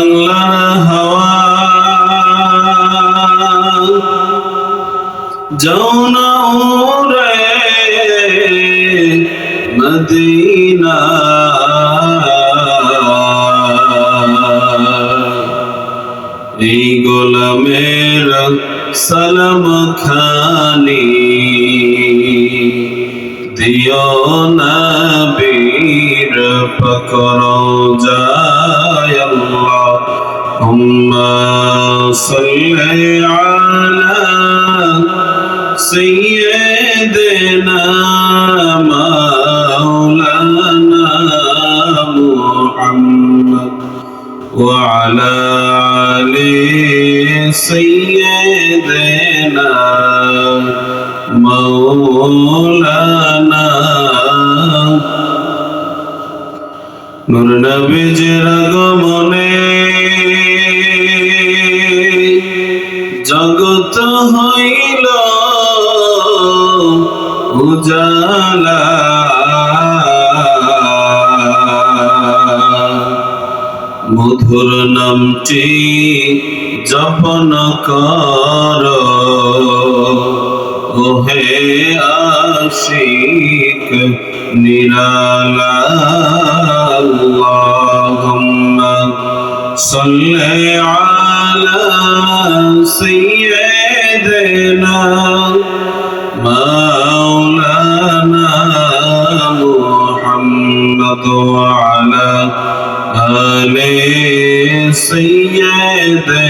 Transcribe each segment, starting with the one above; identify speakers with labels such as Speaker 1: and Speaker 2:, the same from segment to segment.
Speaker 1: বাংলার হাওয়া। যাও না উড়ে মদিনা। এই গোলামের সালাম খানি দিও না বীর ফকর যায় صل على سيدنا مولانا محمد وعلى آل سيدنا مولانا نور نبي جرغ হইল উজালা। মধুর নামটি জপন কর। ওহে আশিক নিরালা আল্লাহুম্মা সাল্লি আলা সাইয়্যিদিনা وعلى آل سيدنا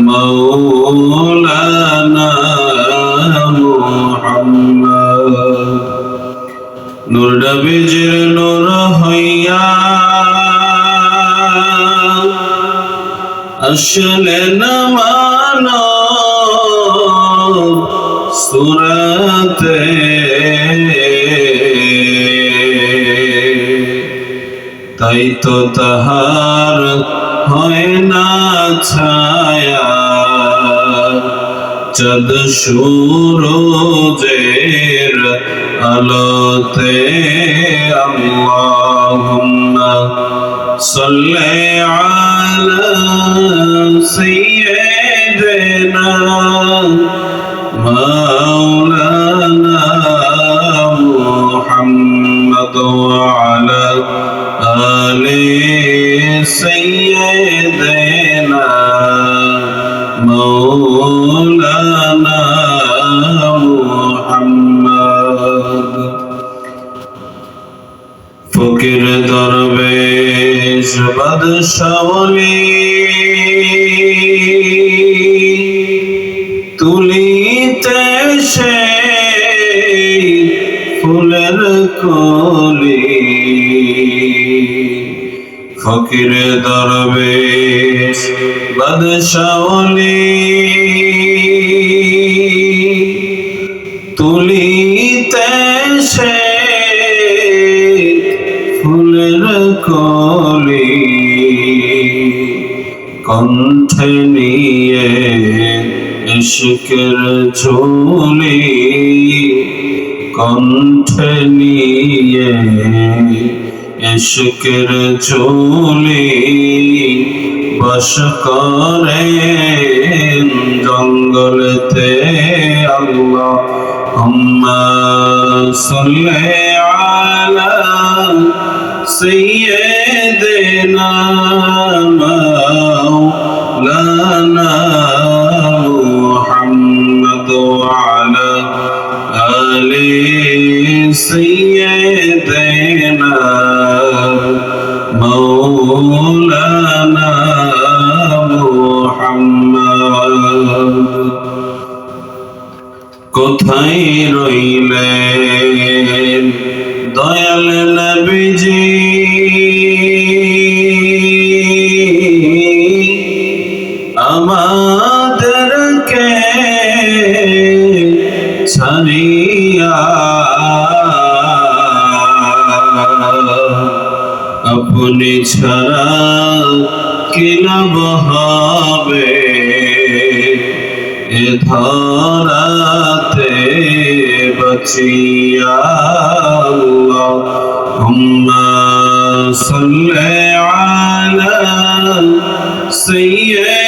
Speaker 1: مولانا محمد নূর নবীজির নূর হইয়া আসলে না মানো সুরতে তো তাহার, হয় না ছায়া। চদ সূরজের আলোতে আল্লাহুম্মা সাল্লি আলা সাইয়্যিদিনা মাওলানা মুহাম্মদ ওয়া ফকির দরবেশ বাদশাওলি তুলিতে সে ফুলের কলি। ফকির দরবেশ বাদশাওলি তুলিতে সে কলি কণ্ঠে নিয়ে ইশকের ঝুলি কণ্ঠে নিয়ে ইশকের ঝুলি বস করে জঙ্গলতে আল্লাহ হুম্মা সাল্লি আলা سيدنا مولانا محمد وعلى آل سيدنا مولانا محمد কোথায় রইলেন দয়াল নবীজি। আমাদেরকে ছাড়িয়া আপনি ছাড়া কিলাব হবে? এ ধরাতে কাছে আল্লাহ সাল্লি আলা সাইয়্যিদ